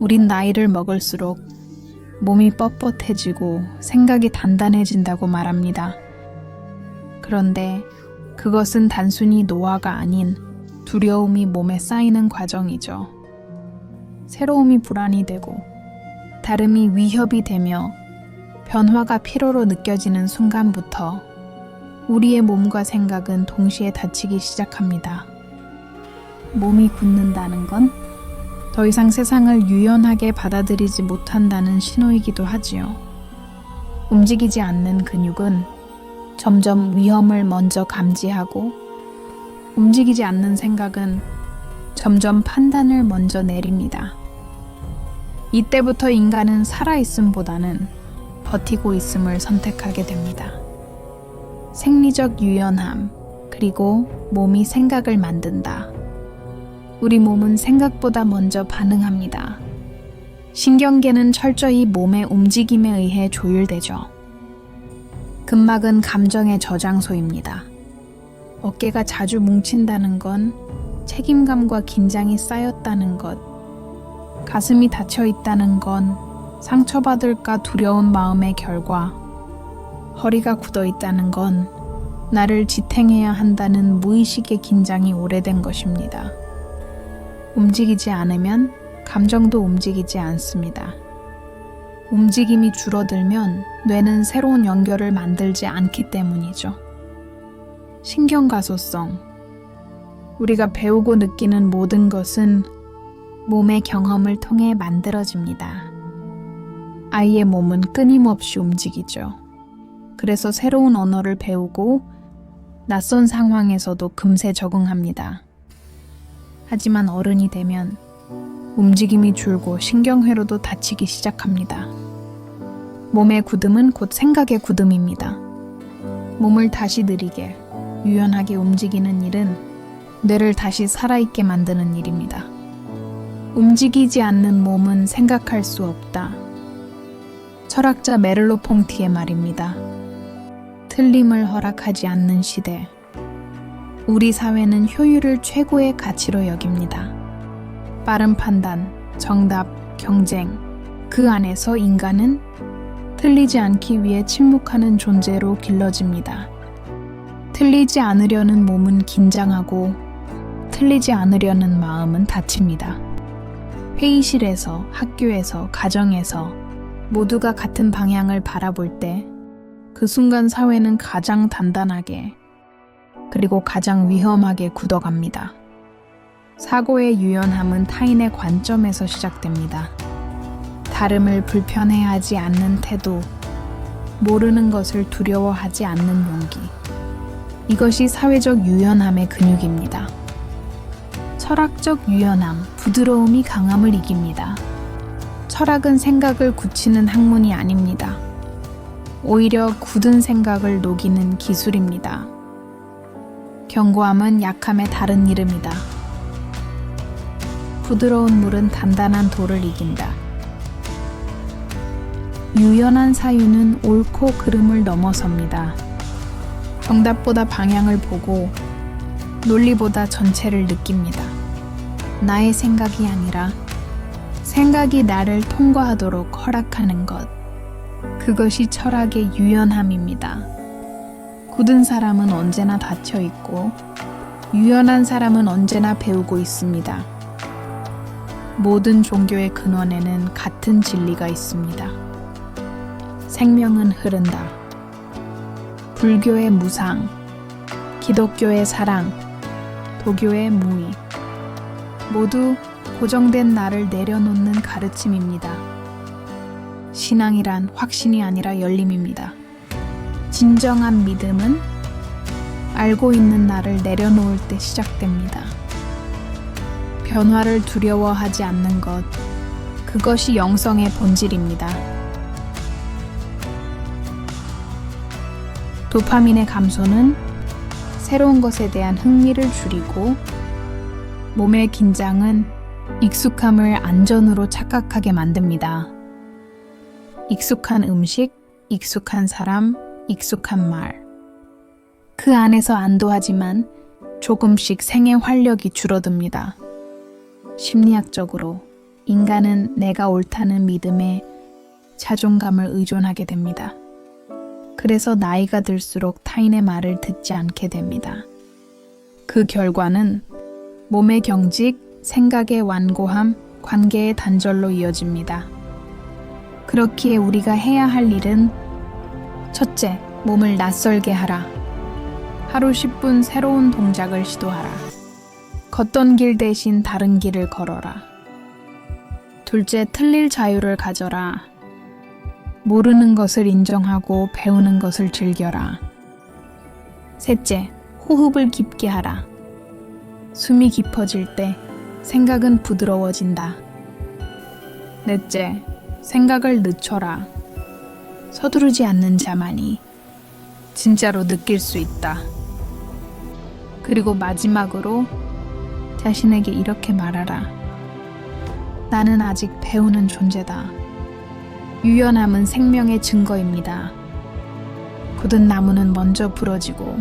우린 나이를 먹을수록 몸이 뻣뻣해지고 생각이 단단해진다고 말합니다. 그런데 그것은 단순히 노화가 아닌 두려움이 몸에 쌓이는 과정이죠. 새로움이 불안이 되고 다름이 위협이 되며 변화가 필요로 느껴지는 순간부터 우리의 몸과 생각은 동시에 다치기 시작합니다. 몸이 굳는다는 건 더 이상 세상을 유연하게 받아들이지 못한다는 신호이기도 하지요. 움직이지 않는 근육은 점점 위험을 먼저 감지하고 움직이지 않는 생각은 점점 판단을 먼저 내립니다. 이때부터 인간은 살아있음보다는 버티고 있음을 선택하게 됩니다. 생리적 유연함, 그리고 몸이 생각을 만든다. 우리 몸은 생각보다 먼저 반응합니다. 신경계는 철저히 몸의 움직임에 의해 조율되죠. 근막은 감정의 저장소입니다. 어깨가 자주 뭉친다는 건 책임감과 긴장이 쌓였다는 것, 가슴이 닫혀 있다는 건 상처받을까 두려운 마음의 결과, 허리가 굳어 있다는 건 나를 지탱해야 한다는 무의식의 긴장이 오래된 것입니다. 움직이지 않으면 감정도 움직이지 않습니다. 움직임이 줄어들면 뇌는 새로운 연결을 만들지 않기 때문이죠. 신경가소성. 우리가 배우고 느끼는 모든 것은 몸의 경험을 통해 만들어집니다. 아이의 몸은 끊임없이 움직이죠. 그래서 새로운 언어를 배우고 낯선 상황에서도 금세 적응합니다. 하지만 어른이 되면 움직임이 줄고 신경회로도 다치기 시작합니다. 몸의 굳음은 곧 생각의 굳음입니다. 몸을 다시 느리게, 유연하게 움직이는 일은 뇌를 다시 살아있게 만드는 일입니다. 움직이지 않는 몸은 생각할 수 없다. 철학자 메를로 퐁티의 말입니다. 틀림을 허락하지 않는 시대. 우리 사회는 효율을 최고의 가치로 여깁니다. 빠른 판단, 정답, 경쟁. 그 안에서 인간은 틀리지 않기 위해 침묵하는 존재로 길러집니다. 틀리지 않으려는 몸은 긴장하고 틀리지 않으려는 마음은 다칩니다. 회의실에서, 학교에서, 가정에서 모두가 같은 방향을 바라볼 때 그 순간 사회는 가장 단단하게 그리고 가장 위험하게 굳어갑니다. 사고의 유연함은 타인의 관점에서 시작됩니다. 다름을 불편해하지 않는 태도, 모르는 것을 두려워하지 않는 용기. 이것이 사회적 유연함의 근육입니다. 철학적 유연함, 부드러움이 강함을 이깁니다. 철학은 생각을 굳히는 학문이 아닙니다. 오히려 굳은 생각을 녹이는 기술입니다. 견고함은 약함의 다른 이름이다. 부드러운 물은 단단한 돌을 이긴다. 유연한 사유는 옳고 그름을 넘어섭니다. 정답보다 방향을 보고 논리보다 전체를 느낍니다. 나의 생각이 아니라 생각이 나를 통과하도록 허락하는 것. 그것이 철학의 유연함입니다. 굳은 사람은 언제나 닫혀 있고, 유연한 사람은 언제나 배우고 있습니다. 모든 종교의 근원에는 같은 진리가 있습니다. 생명은 흐른다. 불교의 무상, 기독교의 사랑, 도교의 무의. 모두 고정된 나를 내려놓는 가르침입니다. 신앙이란 확신이 아니라 열림입니다. 진정한 믿음은 알고 있는 나를 내려놓을 때 시작됩니다. 변화를 두려워하지 않는 것, 그것이 영성의 본질입니다. 도파민의 감소는 새로운 것에 대한 흥미를 줄이고 몸의 긴장은 익숙함을 안전으로 착각하게 만듭니다. 익숙한 음식, 익숙한 사람, 익숙한 말. 그 안에서 안도하지만 조금씩 생의 활력이 줄어듭니다. 심리학적으로 인간은 내가 옳다는 믿음에 자존감을 의존하게 됩니다. 그래서 나이가 들수록 타인의 말을 듣지 않게 됩니다. 그 결과는 몸의 경직, 생각의 완고함, 관계의 단절로 이어집니다. 그렇기에 우리가 해야 할 일은 첫째, 몸을 낯설게 하라. 하루 10분 새로운 동작을 시도하라. 걷던 길 대신 다른 길을 걸어라. 둘째, 틀릴 자유를 가져라. 모르는 것을 인정하고 배우는 것을 즐겨라. 셋째, 호흡을 깊게 하라. 숨이 깊어질 때 생각은 부드러워진다. 넷째, 생각을 늦춰라. 서두르지 않는 자만이 진짜로 느낄 수 있다. 그리고 마지막으로 자신에게 이렇게 말하라. 나는 아직 배우는 존재다. 유연함은 생명의 증거입니다. 굳은 나무는 먼저 부러지고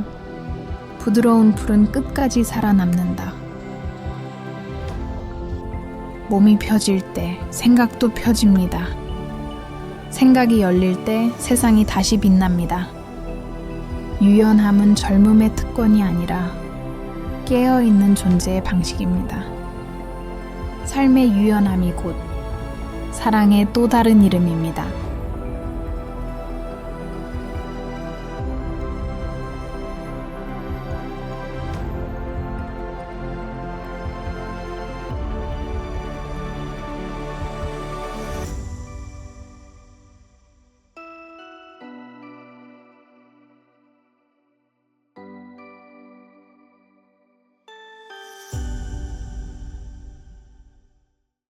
부드러운 풀은 끝까지 살아남는다. 몸이 펴질 때 생각도 펴집니다. 생각이 열릴 때 세상이 다시 빛납니다. 유연함은 젊음의 특권이 아니라 깨어있는 존재의 방식입니다. 삶의 유연함이 곧 사랑의 또 다른 이름입니다.